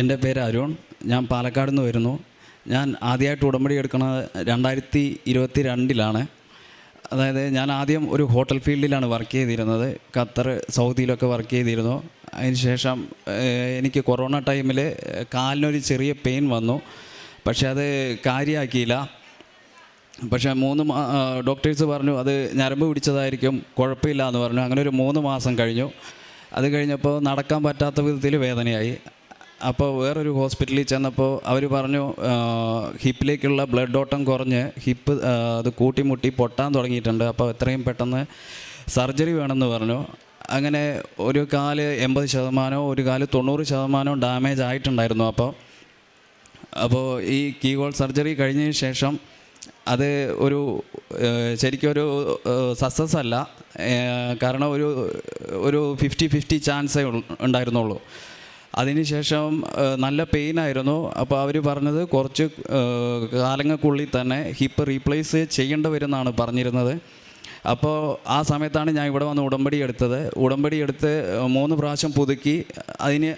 എന്റെ പേര് അരുൺ. ഞാൻ പാലക്കാട് നിന്ന് വരുന്നു. ഞാൻ ആദ്യമായിട്ട് ഉടമ്പടി എടുക്കുന്നത് രണ്ടായിരത്തി ഇരുപത്തി രണ്ടിലാണ് അതായത് ഞാൻ ആദ്യം ഒരു ഹോട്ടൽ ഫീൽഡിലാണ് വർക്ക് ചെയ്തിരുന്നത്. ഖത്തർ സൗദിയിലൊക്കെ വർക്ക് ചെയ്തിരുന്നു. അതിനുശേഷം ശേഷം എനിക്ക് കൊറോണ ടൈമിൽ കാലിനൊരു ചെറിയ പെയിൻ വന്നു. പക്ഷേ അത് കാര്യമാക്കിയില്ല പക്ഷേ മൂന്ന് ഡോക്ടേഴ്സ് പറഞ്ഞു അത് ഞരമ്പ് പിടിച്ചതായിരിക്കും കുഴപ്പമില്ല എന്ന് പറഞ്ഞു. അങ്ങനെ ഒരു മൂന്ന് മാസം കഴിഞ്ഞു. അത് കഴിഞ്ഞപ്പോൾ നടക്കാൻ പറ്റാത്ത വിധത്തിൽ വേദനയായി. അപ്പോൾ വേറൊരു ഹോസ്പിറ്റലിൽ ചെന്നപ്പോൾ അവർ പറഞ്ഞു ഹിപ്പിലേക്കുള്ള ബ്ലഡ് ഓട്ടം കുറഞ്ഞ് ഹിപ്പ് അത് കൂട്ടിമുട്ടി പൊട്ടാൻ തുടങ്ങിയിട്ടുണ്ട്. അപ്പോൾ എത്രയും പെട്ടെന്ന് സർജറി വേണമെന്ന് പറഞ്ഞു. അങ്ങനെ ഒരു കാൽ എൺപത് ശതമാനവും ഒരു കാൽ തൊണ്ണൂറ് ശതമാനവും ഡാമേജ് ആയിട്ടുണ്ടായിരുന്നു അപ്പോൾ അപ്പോൾ ഈ കീഹോൾ സർജറി കഴിഞ്ഞതിന് ശേഷം അത് ഒരു ശരിക്കും ഒരു സക്സസ് അല്ല. കാരണം ഒരു ഒരു ഫിഫ്റ്റി ഫിഫ്റ്റി ചാൻസേ ഉണ്ടായിരുന്നുള്ളൂ. അതിനുശേഷം നല്ല പെയിൻ ആയിരുന്നു. അപ്പോൾ അവർ പറഞ്ഞത് കുറച്ച് കാലങ്ങൾക്കുള്ളിൽ തന്നെ ഹിപ്പ് റീപ്ലേസ് ചെയ്യേണ്ടി വരുമെന്നാണ് പറഞ്ഞിരുന്നത്. അപ്പോൾ ആ സമയത്താണ് ഞാൻ ഇവിടെ വന്ന് ഉടമ്പടി എടുത്തത്. ഉടമ്പടി എടുത്ത് മൂന്ന് പ്രാവശ്യം പുതുക്കി അതിന്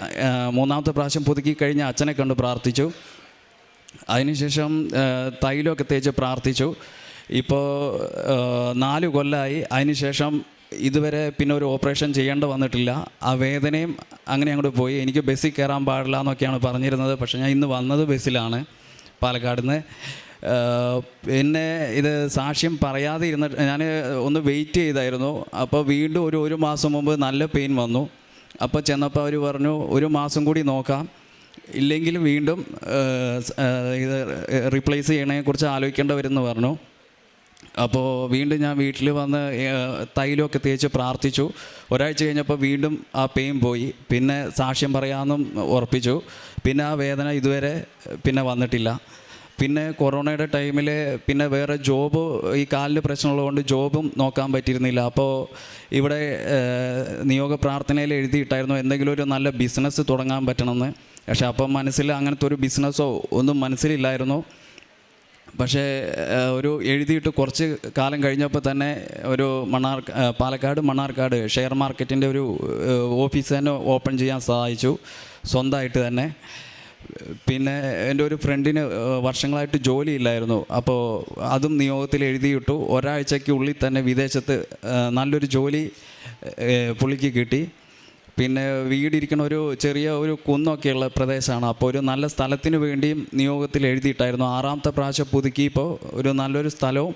മൂന്നാമത്തെ പ്രാവശ്യം പുതുക്കി കഴിഞ്ഞ് അച്ഛനെ കണ്ട് പ്രാർത്ഥിച്ചു. അതിനുശേഷം തൈലമൊക്കെ തേച്ച് പ്രാർത്ഥിച്ചു. ഇപ്പോൾ നാല് കൊല്ലമായി അതിനുശേഷം ഇതുവരെ പിന്നെ ഒരു ഓപ്പറേഷൻ ചെയ്യേണ്ട വന്നിട്ടില്ല. ആ വേദനയും അങ്ങനെ അങ്ങോട്ട് പോയി. എനിക്ക് ബസ്സിൽ കയറാൻ പാടില്ല എന്നൊക്കെയാണ് പറഞ്ഞിരുന്നത്. പക്ഷേ ഞാൻ ഇന്ന് വന്നത് ബസ്സിലാണ് പാലക്കാട് നിന്ന് പിന്നെ ഇത് സാക്ഷ്യം പറയാതെ ഇരുന്നിട്ട് ഞാൻ ഒന്ന് വെയിറ്റ് ചെയ്തായിരുന്നു. അപ്പോൾ വീണ്ടും ഒരു ഒരു മാസം മുമ്പ് നല്ല പെയിൻ വന്നു. അപ്പോൾ ചെന്നപ്പോൾ അവർ പറഞ്ഞു ഒരു മാസം കൂടി നോക്കാം. ഇല്ലെങ്കിൽ വീണ്ടും ഇത് റീപ്ലേസ് ചെയ്യണേക്കുറിച്ച് ആലോചിക്കേണ്ട വരുമെന്ന് പറഞ്ഞു. അപ്പോൾ വീണ്ടും ഞാൻ വീട്ടിൽ വന്ന് തൈലമൊക്കെ തേച്ച് പ്രാർത്ഥിച്ചു. ഒരാഴ്ച കഴിഞ്ഞപ്പോൾ വീണ്ടും ആ പെയിൻ പോയി. പിന്നെ സാക്ഷ്യം പറയാമെന്നും ഉറപ്പിച്ചു. പിന്നെ ആ വേദന ഇതുവരെ പിന്നെ വന്നിട്ടില്ല. പിന്നെ കൊറോണയുടെ ടൈമിൽ പിന്നെ വേറെ ജോബ് ഈ കാലിന് പ്രശ്നമുള്ളതുകൊണ്ട് ജോബും നോക്കാൻ പറ്റിയിരുന്നില്ല. അപ്പോൾ ഇവിടെ നിയോഗ പ്രാർത്ഥനയിൽ എഴുതിയിട്ടായിരുന്നു എന്തെങ്കിലും ഒരു നല്ല ബിസിനസ് തുടങ്ങാൻ പറ്റണമെന്ന്. പക്ഷേ അപ്പം മനസ്സിൽ അങ്ങനത്തെ ഒരു ബിസിനസ്സോ ഒന്നും മനസ്സിലില്ലായിരുന്നു. പക്ഷേ ഒരു എഴുതിയിട്ട് കുറച്ച് കാലം കഴിഞ്ഞപ്പോൾ തന്നെ ഒരു മണ്ണാർ പാലക്കാട് മണ്ണാർക്കാട് ഷെയർ മാർക്കറ്റിന്റെ ഒരു ഓഫീസ് തന്നെ ഓപ്പൺ ചെയ്യാൻ സഹായിച്ചു സ്വന്തമായിട്ട് തന്നെ. പിന്നെ എന്റെ ഒരു ഫ്രണ്ടിന് വർഷങ്ങളായിട്ട് ജോലി ഇല്ലായിരുന്നു അപ്പോൾ അതും നിയോഗത്തിൽ എഴുതിയിട്ടു ഒരാഴ്ചയ്ക്ക് ഉള്ളിൽ തന്നെ വിദേശത്ത് നല്ലൊരു ജോലി പുള്ളിക്ക് കിട്ടി. പിന്നെ വീടിരിക്കുന്ന ഒരു ചെറിയ ഒരു കുന്നൊക്കെയുള്ള പ്രദേശമാണ്. അപ്പോൾ ഒരു നല്ല സ്ഥലത്തിന് വേണ്ടിയും നിയോഗത്തിൽ എഴുതിയിട്ടായിരുന്നു. ആറാമത്തെ പ്രാവശ്യം പുതുക്കിയപ്പോൾ ഒരു നല്ലൊരു സ്ഥലവും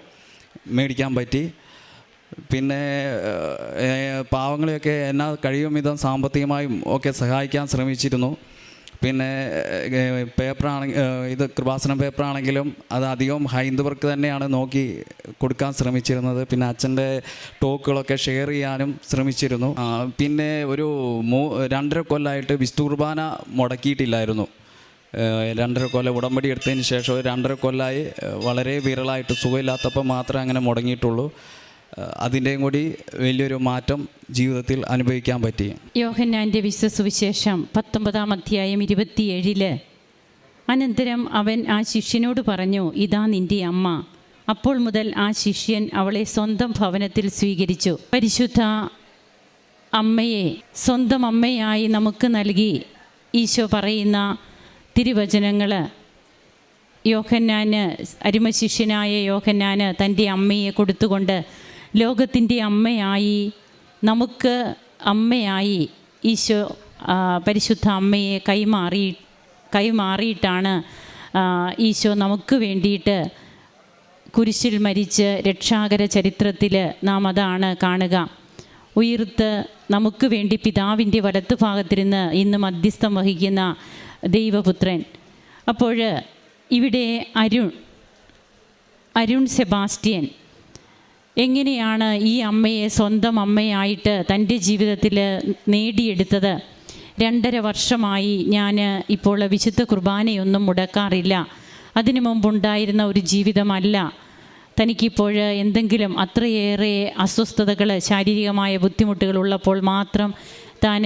മേടിക്കാൻ പറ്റി. പിന്നെ പാവങ്ങളെയൊക്കെ എന്നാ കഴിയും വിധം സാമ്പത്തികമായും ഒക്കെ സഹായിക്കാൻ ശ്രമിച്ചിരുന്നു. പിന്നെ പേപ്പറാണെങ്കിൽ ഇത് കൃപാസനം പേപ്പറാണെങ്കിലും അത് അധികം ഹൈന്ദവർക്ക് തന്നെയാണ് നോക്കി കൊടുക്കാൻ ശ്രമിച്ചിരുന്നത്. പിന്നെ അച്ഛന്റെ ടോക്കുകളൊക്കെ ഷെയർ ചെയ്യാനും ശ്രമിച്ചിരുന്നു. പിന്നെ ഒരു മൂ രണ്ടര കൊല്ലമായിട്ട് വിസ്തു കുർബാന മുടക്കിയിട്ടില്ലായിരുന്നു. രണ്ടര കൊല്ലം ഉടമ്പടി എടുത്തതിന് ശേഷം രണ്ടര കൊല്ലമായി വളരെ വിരളായിട്ട് സുഖമില്ലാത്തപ്പോൾ മാത്രമേ അങ്ങനെ മുടങ്ങിയിട്ടുള്ളൂ. അതിന്റെയും കൂടി വലിയൊരു മാറ്റം ജീവിതത്തിൽ അനുഭവിക്കാൻ പറ്റി. യോഹന്നാന്റെ വിശ്വസുവിശേഷം പത്തൊമ്പതാം അധ്യായം ഇരുപത്തിയേഴിൽ. അനന്തരം അവൻ ആ ശിഷ്യനോട് പറഞ്ഞു ഇതാ നിന്റെ അമ്മ. അപ്പോൾ മുതൽ ആ ശിഷ്യൻ അവളെ സ്വന്തം ഭവനത്തിൽ സ്വീകരിച്ചു. പരിശുദ്ധ അമ്മയെ സ്വന്തം അമ്മയായി നമുക്ക് നൽകി ഈശോ പറയുന്ന തിരുവചനങ്ങൾ യോഹന്നാന് അരിമശിഷ്യനായ യോഹന്നാന് തന്റെ അമ്മയെ കൊടുത്തുകൊണ്ട് ലോകത്തിന്റെ അമ്മയായി നമുക്ക് അമ്മയായി ഈശോ പരിശുദ്ധ അമ്മയെ കൈമാറി കൈമാറിയിട്ടാണ് ഈശോ നമുക്ക് വേണ്ടിയിട്ട് കുരിശിൽ മരിച്ച് രക്ഷാകര ചരിത്രത്തിൽ നാം അതാണ് കാണുക. ഉയർത്ത് നമുക്ക് വേണ്ടി പിതാവിന്റെ വലത്ത് ഭാഗത്തിരുന്ന് ഇന്ന് മധ്യസ്ഥം വഹിക്കുന്ന ദൈവപുത്രൻ. അപ്പോൾ ഇവിടെ അരുൺ അരുൺ സെബാസ്റ്റ്യൻ എങ്ങനെയാണ് ഈ അമ്മയെ സ്വന്തം അമ്മയായിട്ട് തന്റെ ജീവിതത്തിൽ നേടിയെടുത്തത്? രണ്ടര വർഷമായി ഞാൻ ഇപ്പോൾ വിശുദ്ധ കുർബാനയൊന്നും മുടക്കാറില്ല. അതിനു മുമ്പുണ്ടായിരുന്ന ഒരു ജീവിതമല്ല. തനിക്കിപ്പോൾ എന്തെങ്കിലും അത്രയേറെ അസ്വസ്ഥതകൾ ശാരീരികമായ ബുദ്ധിമുട്ടുകൾ ഉള്ളപ്പോൾ മാത്രം താൻ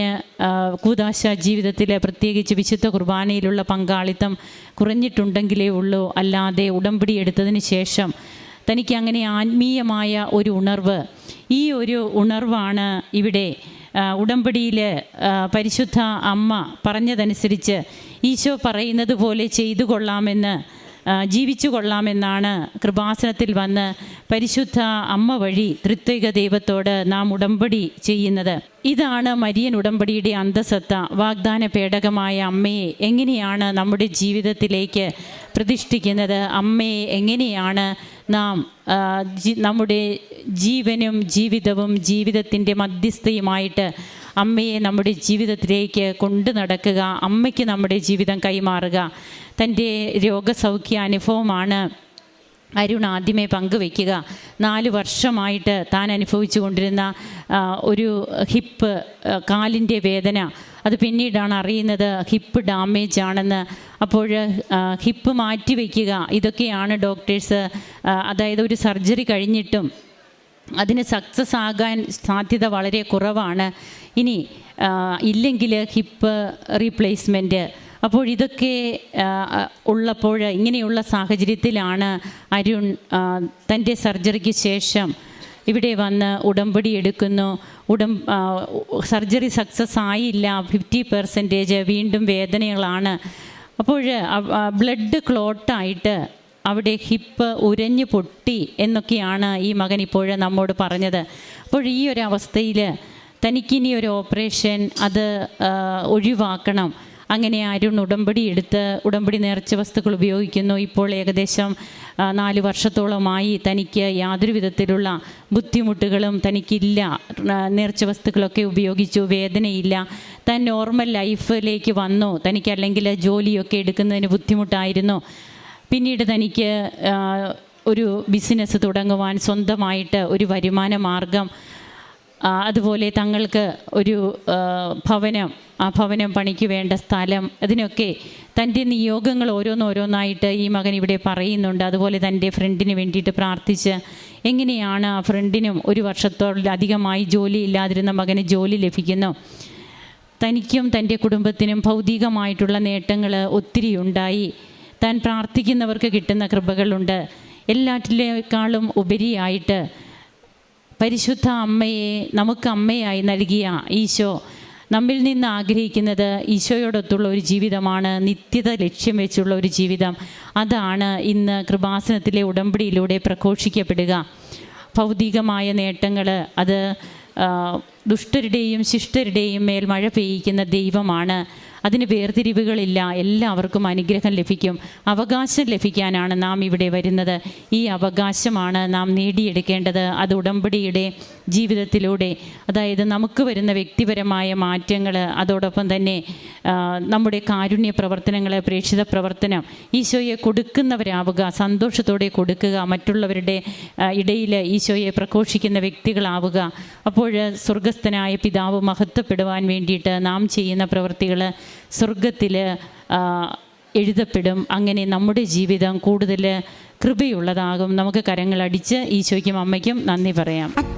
കൂതാശ ജീവിതത്തിൽ പ്രത്യേകിച്ച് വിശുദ്ധ കുർബാനയിലുള്ള പങ്കാളിത്തം കുറഞ്ഞിട്ടുണ്ടെങ്കിലേ ഉള്ളൂ. അല്ലാതെ ഉടമ്പടി എടുത്തതിന് ശേഷം തനിക്ക് അങ്ങനെ ആത്മീയമായ ഒരു ഉണർവ്. ഈ ഒരു ഉണർവാണ് ഇവിടെ ഉടമ്പടിയിൽ പരിശുദ്ധ അമ്മ പറഞ്ഞതനുസരിച്ച് ഈശോ പറയുന്നത് പോലെ ചെയ്തു കൊള്ളാമെന്ന് ജീവിച്ചു കൊള്ളാമെന്നാണ് കൃപാസനത്തിൽ വന്ന് പരിശുദ്ധ അമ്മ വഴി തൃത്വിക ദൈവത്തോട് നാം ഉടമ്പടി ചെയ്യുന്നത്. ഇതാണ് മരിയൻ ഉടമ്പടിയുടെ അന്തസത്ത വാഗ്ദാന പേടകമായ അമ്മയെ എങ്ങനെയാണ് നമ്മുടെ ജീവിതത്തിലേക്ക് പ്രതിഷ്ഠിക്കുന്നത്? അമ്മയെ എങ്ങനെയാണ് നാം നമ്മുടെ ജീവനും ജീവിതവും ജീവിതത്തിന്റെ മധ്യസ്ഥയുമായിട്ട് അമ്മയെ നമ്മുടെ ജീവിതത്തിലേക്ക് കൊണ്ടു നടക്കുക അമ്മയ്ക്ക് നമ്മുടെ ജീവിതം കൈമാറുക. തന്റെ രോഗസൗഖ്യ അനുഭവമാണ് അരുൺ ആദ്യമേ പങ്കുവയ്ക്കുക. നാല് വർഷമായിട്ട് താൻ അനുഭവിച്ചു കൊണ്ടിരുന്ന ഒരു ഹിപ്പ് കാലിന്റെ വേദന അത് പിന്നീടാണ് അറിയുന്നത് ഹിപ്പ് ഡാമേജ് ആണെന്ന്. അപ്പോൾ ഹിപ്പ് മാറ്റി വയ്ക്കുക ഇതൊക്കെയാണ് ഡോക്ടേഴ്സ് അതായത് ഒരു സർജറി കഴിഞ്ഞിട്ടും അതിന് സക്സസ് ആകാൻ സാധ്യത വളരെ കുറവാണ്. ഇനി ഇല്ലെങ്കിൽ ഹിപ്പ് റീപ്ലേസ്മെന്റ്. അപ്പോൾ ഇതൊക്കെ ഉള്ളപ്പോൾ ഇങ്ങനെയുള്ള സാഹചര്യത്തിലാണ് അരുൺ തന്റെ സർജറിക്ക് ശേഷം ഇവിടെ വന്ന് ഉടമ്പടി എടുക്കുന്നു. ഉടം സർജറി സക്സസ് ആയില്ല. ഫിഫ്റ്റി പെർസെന്റേജ് വീണ്ടും വേദനകളാണ്. അപ്പോൾ ബ്ലഡ് ക്ലോട്ടായിട്ട് അവിടെ ഹിപ്പ് ഉരഞ്ഞു പൊട്ടി എന്നൊക്കെയാണ് ഈ മകൻ ഇപ്പോൾ നമ്മോട് പറഞ്ഞത്. അപ്പോൾ ഈ ഒരു അവസ്ഥയിൽ തനിക്കിനി ഒരു ഓപ്പറേഷൻ അത് ഒഴിവാക്കണം. അങ്ങനെ ആരും ഉടമ്പടി എടുത്ത് ഉടമ്പടി നേർച്ച വസ്തുക്കൾ ഉപയോഗിക്കുന്നു. ഇപ്പോൾ ഏകദേശം നാല് വർഷത്തോളമായി തനിക്ക് യാതൊരു വിധത്തിലുള്ള ബുദ്ധിമുട്ടുകളും തനിക്കില്ല. നേർച്ച വസ്തുക്കളൊക്കെ ഉപയോഗിച്ചു വേദനയില്ല. താൻ നോർമൽ ലൈഫിലേക്ക് വന്നു. തനിക്ക് അല്ലെങ്കിൽ ജോലിയൊക്കെ എടുക്കുന്നതിന് ബുദ്ധിമുട്ടായിരുന്നു. പിന്നീട് തനിക്ക് ഒരു ബിസിനസ് തുടങ്ങുവാൻ സ്വന്തമായിട്ട് ഒരു വരുമാന മാർഗം അതുപോലെ തങ്ങൾക്ക് ഒരു ഭവനം ആ ഭവനം പണിക്ക് വേണ്ട സ്ഥലം അതിനൊക്കെ തന്റെ നിയോഗങ്ങൾ ഓരോന്നോരോന്നായിട്ട് ഈ മകൻ ഇവിടെ പറയുന്നുണ്ട്. അതുപോലെ തന്റെ ഫ്രണ്ടിന് വേണ്ടിയിട്ട് പ്രാർത്ഥിച്ച് എങ്ങനെയാണ് ആ ഫ്രണ്ടിനും ഒരു വർഷത്തോളധികമായി ജോലി ഇല്ലാതിരുന്ന മകന് ജോലി ലഭിക്കുന്നു? തനിക്കും തന്റെ കുടുംബത്തിനും ഭൗതികമായിട്ടുള്ള നേട്ടങ്ങൾ ഒത്തിരി ഉണ്ടായി. താൻ പ്രാർത്ഥിക്കുന്നവർക്ക് കിട്ടുന്ന കൃപകളുണ്ട്. എല്ലാറ്റിലേക്കാളും ഉപരിയായിട്ട് പരിശുദ്ധ അമ്മയെ നമുക്ക് അമ്മയായി നൽകിയ ഈശോ നമ്മിൽ നിന്ന് ആഗ്രഹിക്കുന്നത് ഈശോയോടൊത്തുള്ള ഒരു ജീവിതമാണ് നിത്യത ലക്ഷ്യം വെച്ചുള്ള ഒരു ജീവിതം. അതാണ് ഇന്ന് കൃപാസനത്തിലെ ഉടമ്പടിയിലൂടെ പ്രഘോഷിക്കപ്പെടുക. ഭൗതികമായ നേട്ടങ്ങൾ അത് ദുഷ്ടരുടെയും ശിഷ്ടരുടെയും മേൽ മഴ പെയ്യിക്കുന്ന ദൈവമാണ്. അതിന് വേർതിരിവുകളില്ല എല്ലാവർക്കും അനുഗ്രഹം ലഭിക്കും. അവകാശം ലഭിക്കാനാണ് നാം ഇവിടെ വരുന്നത്. ഈ അവകാശമാണ് നാം നേടിയെടുക്കേണ്ടത്. അത് ഉടമ്പടിയുടെ ജീവിതത്തിലൂടെ. അതായത് നമുക്ക് വരുന്ന വ്യക്തിപരമായ മാറ്റങ്ങൾ അതോടൊപ്പം തന്നെ നമ്മുടെ കാരുണ്യ പ്രവർത്തനങ്ങൾ പ്രേക്ഷിത പ്രവർത്തനം ഈശോയെ കൊടുക്കുന്നവരാവുക സന്തോഷത്തോടെ കൊടുക്കുക മറ്റുള്ളവരുടെ ഇടയിൽ ഈശോയെ പ്രഘോഷിക്കുന്ന വ്യക്തികളാവുക. അപ്പോൾ സ്വർഗസ്ഥനായ പിതാവ് മഹത്വപ്പെടുവാൻ വേണ്ടിയിട്ട് നാം ചെയ്യുന്ന പ്രവൃത്തികൾ സ്വർഗത്തിൽ എഴുതപ്പെടും. അങ്ങനെ നമ്മുടെ ജീവിതം കൂടുതൽ കൃപയുള്ളതാകും. നമുക്ക് കരങ്ങളടിച്ച് ഈശോയ്ക്കും അമ്മയ്ക്കും നന്ദി പറയാം.